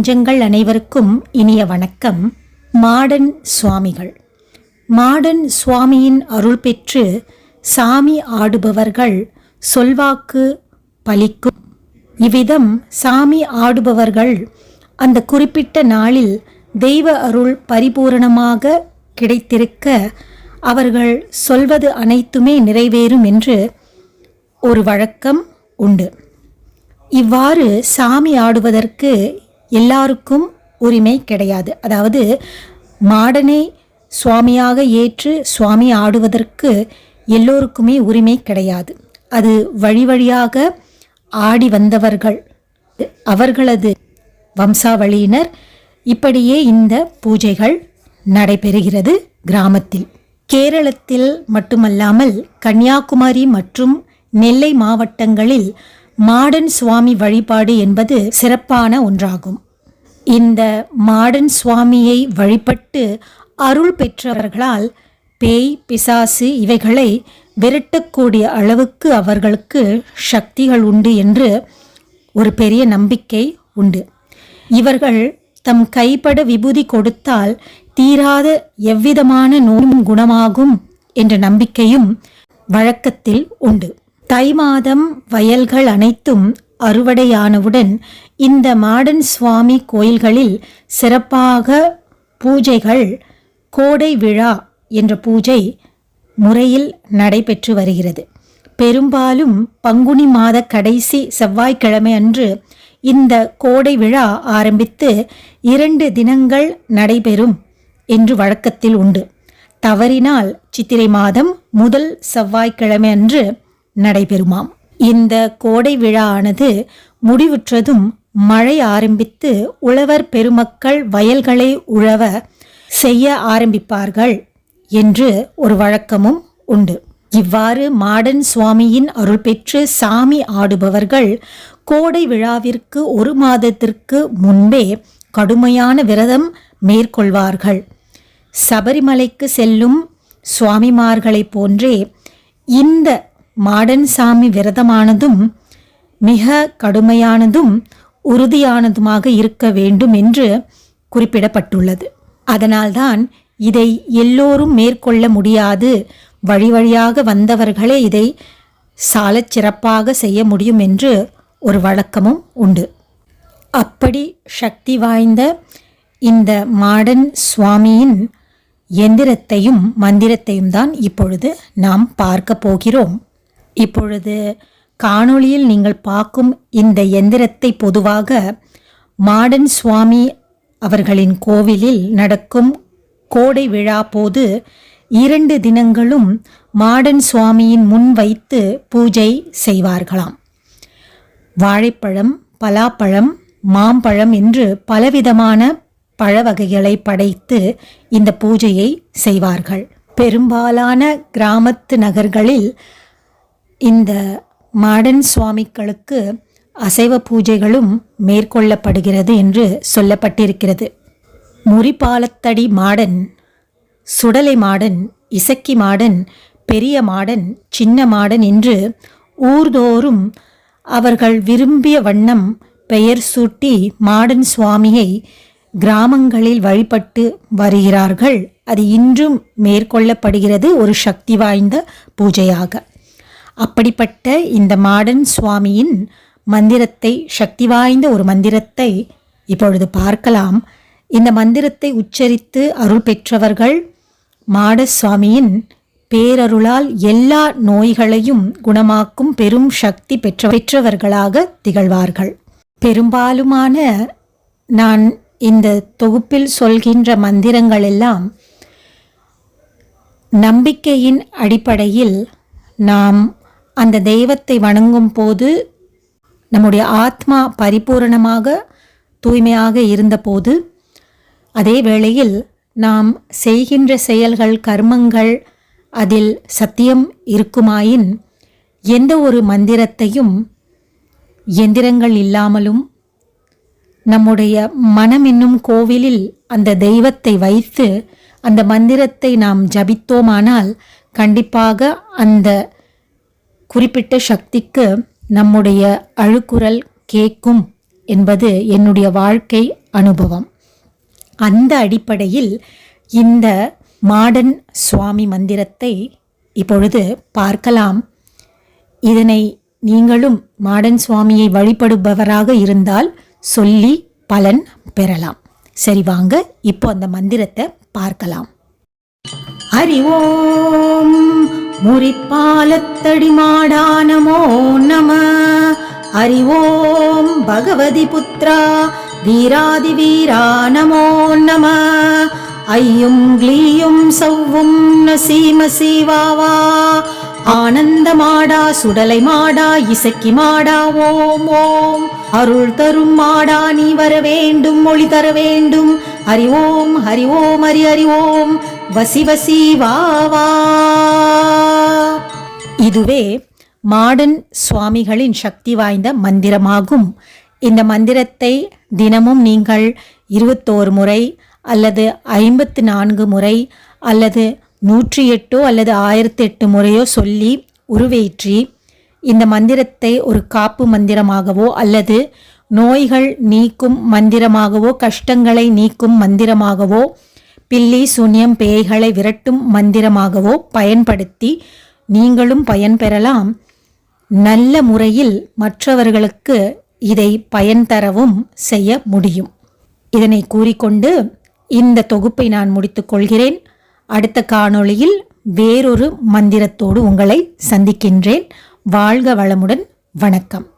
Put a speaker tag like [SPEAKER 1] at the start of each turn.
[SPEAKER 1] நெஞ்சங்கள் அனைவருக்கும் இனிய வணக்கம். மாடன் சுவாமிகள். மாடன் சுவாமியின் அருள் பெற்று சாமி ஆடுபவர்கள் சொல்வாக்கு பலிக்கும். இவ்விதம் சாமி ஆடுபவர்கள் அந்த குறிப்பிட்ட நாளில் தெய்வ அருள் பரிபூரணமாக கிடைத்திருக்க அவர்கள் சொல்வது அனைத்துமே நிறைவேறும் என்று ஒரு வழக்கம் உண்டு. இவ்வாறு சாமி ஆடுவதற்கு எல்லாருக்கும் உரிமை கிடையாது. அதாவது மாடனை சுவாமியாக ஏற்று சுவாமி ஆடுவதற்கு எல்லோருக்குமே உரிமை கிடையாது. அது வழி வழியாக ஆடி வந்தவர்கள் அவர்களது வம்சாவளியினர் இப்படியே இந்த பூஜைகள் நடைபெறுகிறது கிராமத்தில். கேரளத்தில் மட்டுமல்லாமல் கன்னியாகுமரி மற்றும் நெல்லை மாவட்டங்களில் மாடன் சுவாமி வழிபாடு என்பது சிறப்பான ஒன்றாகும். இந்த மாடன் சுவாமியை வழிபட்டு அருள் பெற்றவர்களால் பேய் பிசாசு இவைகளை விரட்டக்கூடிய அளவுக்கு அவர்களுக்கு சக்திகள் உண்டு என்று ஒரு பெரிய நம்பிக்கை உண்டு. இவர்கள் தம் கைப்பட விபூதி கொடுத்தால் தீராத எவ்விதமான நோயும் குணமாகும் என்ற நம்பிக்கையும் வழக்கத்தில் உண்டு. தை மாதம் வயல்கள் அனைத்தும் அறுவடையானவுடன் இந்த மாடன் சுவாமி கோயில்களில் சிறப்பாக பூஜைகள் கோடை விழா என்ற பூஜை முறையில் நடைபெற்று வருகிறது. பெரும்பாலும் பங்குனி மாத கடைசி செவ்வாய்க்கிழமை அன்று இந்த கோடை விழா ஆரம்பித்து இரண்டு தினங்கள் நடைபெறும் என்று வழக்கத்தில் உண்டு. தவறினால் சித்திரை மாதம் முதல் செவ்வாய்க்கிழமை அன்று நடைபெறுமாம். இந்த கோடை விழா ஆனது முடிவுற்றதும் மழை ஆரம்பித்து உழவர் பெருமக்கள் வயல்களை உழவ செய்ய ஆரம்பிப்பார்கள் என்று ஒரு வழக்கமும் உண்டு. இவ்வாறு மாடன் சுவாமியின் அருள் பெற்று சாமி ஆடுபவர்கள் கோடை விழாவிற்கு ஒரு மாதத்திற்கு முன்பே கடுமையான விரதம் மேற்கொள்வார்கள். சபரிமலைக்கு செல்லும் சுவாமிமார்களைப் போன்றே இந்த மாடன் சாமி விரதமானதும் மிக கடுமையானதும் உறுதியானதுமாக இருக்க வேண்டும் என்று குறிப்பிடப்பட்டுள்ளது. அதனால்தான் இதை எல்லோரும் மேற்கொள்ள முடியாது. வழி வழியாக வந்தவர்களே இதை சாலச் சிறப்பாக செய்ய முடியும் என்று ஒரு வழக்கமும் உண்டு. அப்படி சக்தி வாய்ந்த இந்த மாடன் சுவாமியின் எந்திரத்தையும் மந்திரத்தையும் தான் இப்பொழுது நாம் பார்க்க போகிறோம். இப்பொழுது காணொளியில் நீங்கள் பார்க்கும் இந்த எந்திரத்தை பொதுவாக மாடன் சுவாமி அவர்களின் கோவிலில் நடக்கும் கோடை விழா போது இரண்டு தினங்களும் மாடன் சுவாமியின் முன் வைத்து பூஜை செய்வார்களாம். வாழைப்பழம் பலாப்பழம் மாம்பழம் என்று பலவிதமான பழ வகைகளை படைத்து இந்த பூஜையை செய்வார்கள். பெரும்பாலான கிராமத்து நகர்களில் இந்த மாடன் சுவாமிகளுக்கு அசைவ பூஜைகளும் மேற்கொள்ளப்படுகிறது என்று சொல்லப்பட்டிருக்கிறது. முறிப்பாலத்தடி மாடன் சுடலை மாடன் இசக்கி மாடன் பெரிய மாடன் சின்ன மாடன் என்று ஊர்தோறும் அவர்கள் விரும்பிய வண்ணம் பெயர் சூட்டி மாடன் சுவாமியை கிராமங்களில் வழிபட்டு வருகிறார்கள். அது இன்றும் மேற்கொள்ளப்படுகிறது ஒரு சக்தி வாய்ந்த பூஜையாக. அப்படிப்பட்ட இந்த மாடன் சுவாமியின் மந்திரத்தை சக்தி வாய்ந்த ஒரு மந்திரத்தை இப்பொழுது பார்க்கலாம். இந்த மந்திரத்தை உச்சரித்து அருள் பெற்றவர்கள் மாடசுவாமியின் பேரருளால் எல்லா நோய்களையும் குணமாக்கும் பெரும் சக்தி பெற்ற பெற்றவர்களாக திகழ்வார்கள். பெரும்பாலுமான நான் இந்த தொகுப்பில் சொல்கின்ற மந்திரங்கள் எல்லாம் நம்பிக்கையின் அடிப்படையில் நாம் அந்த தெய்வத்தை வணங்கும் போது நம்முடைய ஆத்மா பரிபூரணமாக தூய்மையாக இருந்தபோது அதே வேளையில் நாம் செய்கின்ற செயல்கள் கர்மங்கள் அதில் சத்தியம் இருக்குமாயின் எந்த ஒரு மந்திரத்தையும் எந்திரங்கள் இல்லாமலும் நம்முடைய மனம் என்னும் கோவிலில் அந்த தெய்வத்தை வைத்து அந்த மந்திரத்தை நாம் ஜபித்தோமானால் கண்டிப்பாக அந்த குறிப்பிட்ட சக்திக்கு நம்முடைய அழுக்குரல் கேட்கும் என்பது என்னுடைய வாழ்க்கை அனுபவம். அந்த அடிப்படையில் இந்த மாடன் சுவாமி மந்திரத்தை இப்பொழுது பார்க்கலாம். இதனை நீங்களும் மாடன் சுவாமியை வழிபடுபவராக இருந்தால் சொல்லி பலன் பெறலாம். சரி வாங்க இப்போ அந்த மந்திரத்தை பார்க்கலாம். ஹரி ஓம் முறிப்பாலத்தடிமாடானமோ நம. அறிவோம் பகவதி புத்ரா வீராதி வீரா நமோ. நம ஐயும் க்ளீயும் சவ்வும் நசீம சீவாவா. ஆனந்த மாடா சுடலை மாடா இசக்கி மாடா ஓம் ஓம். அருள் தரும் மாடா நீ வர வேண்டும் மொழி தர வேண்டும். அறிவோம் ஹரிவோம் ஹரி அறிவோம். வசி வசி வா வா. இதுவே மாடன் சுவாமிகளின் சக்தி வாய்ந்த மந்திரமாகும். இந்த மந்திரத்தை தினமும் நீங்கள் இருபத்தோரு முறை அல்லது ஐம்பத்து நான்கு முறை அல்லது நூற்றி எட்டோ அல்லது ஆயிரத்தி எட்டு முறையோ சொல்லி உருவேற்றி இந்த மந்திரத்தை ஒரு காப்பு மந்திரமாகவோ அல்லது நோய்கள் நீக்கும் மந்திரமாகவோ கஷ்டங்களை நீக்கும் மந்திரமாகவோ பில்லி சூன்யம் பேய்களை விரட்டும் மந்திரமாகவோ பயன்படுத்தி நீங்களும் பயன்பெறலாம் நல்ல முறையில் மற்றவர்களுக்கு இதை பயன் தரவும் செய்ய முடியும். இதனை கூறிக்கொண்டு இந்த தொகுப்பை நான் முடித்துக்கொள்கிறேன் அடுத்த காணொளியில் வேறொரு மந்திரத்தோடு உங்களை சந்திக்கின்றேன். வாழ்க வளமுடன். வணக்கம்.